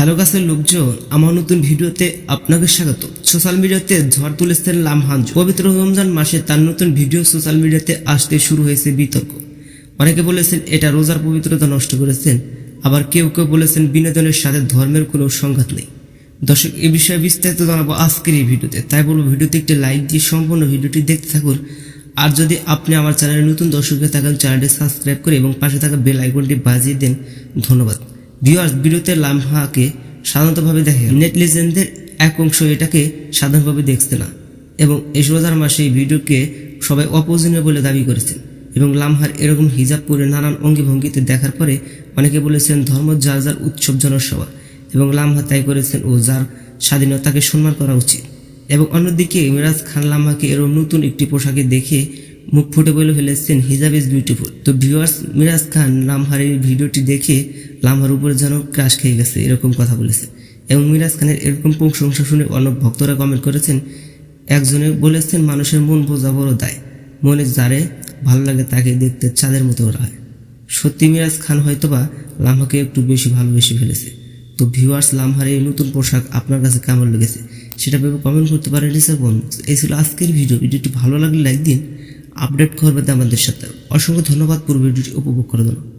Hello গাছের লোকজন, আমার নতুন ভিডিওতে আপনাকে স্বাগত। সোশ্যাল মিডিয়াতে ঝড় তুলেছেন লামহান পবিত্র রমজান মাসে তার নতুন ভিডিও সোশ্যাল মিডিয়াতে আসতে শুরু হয়েছে বিতর্ক। অনেকে বলেছেন, এটা রোজার পবিত্রতা নষ্ট করেছেন। আবার কেউ কেউ বলেছেন, বিনোদনের সাথে ধর্মের কোনো সংঘাত নেই। দর্শক, এ বিষয়ে বিস্তারিত জানাব আজকের এই ভিডিওতে। তাই বলব, ভিডিওতে একটি লাইক দিয়ে সম্পূর্ণ ভিডিওটি দেখতে থাকুন। আর যদি আপনি আমার চ্যানেলে নতুন দর্শক হয়ে থাকেন, চ্যানেলটি সাবস্ক্রাইব করে এবং পাশে থাকা বেল আইকনটি বাজিয়ে দেন। ধন্যবাদ। ভিউয়ার্স ভিডিওতে লামহাকে সাধারণতভাবে দেখে নেট লিজেন্ডদের এক অংশ এটাকে সাধারণভাবে দেখছে না। এবং এই রোজার মাসে এই ভিডিওকে সবাই অপোজনীয় বলে দাবি করেছেন। এবং লামহার এরকম হিজাব পরে নানান অঙ্গি ভঙ্গিতে দেখার পরে অনেকে বলেছেন ধর্ম যার যার উৎসব জনসভা এবং লামহা তাই করেছেন ও যার স্বাধীনতাকে সম্মান করা উচিত। এবং অন্যদিকে মিরাজ খান লামহাকে এরকম নতুন একটি পোশাকে দেখে মুখ ফুটে বলে ফেলেছেন হিজাব ইজ বিউটিফুল তো ভিউয়ার্স মিরাজ খান লামহার এই ভিডিওটি দেখে লামহার উপরে যেন ক্রাশ খেয়ে গেছে, এরকম কথা বলেছে। এবং মিরাজ খানের এরকম প্রশংসা শুনে অনেক ভক্তরা কমেন্ট করেছেন, একজনে বলেছেন মানুষের মন বোঝা বড় দায়। মনে যারে ভালো লাগে তাকে দেখতে চাঁদের মতো ওরা হয়। সত্যি মিরাজ খান হয়তোবা লামহাকে একটু বেশি ভালোবেসে ফেলেছে। তো ভিউয়ার্স লামহার এই নতুন পোশাক আপনার কাছে কেমন লেগেছে? সেটা ভেবে কমেন্ট করতে পারেন নিচে বন্ধু। এই ছিল আজকের ভিডিও। ভিডিওটি ভালো লাগলে লাইক দিন। আপডেট করবেন আমাদের সাথে অসংখ্য ধন্যবাদ। পুরো ভিডিওটি উপভোগ করার জন্য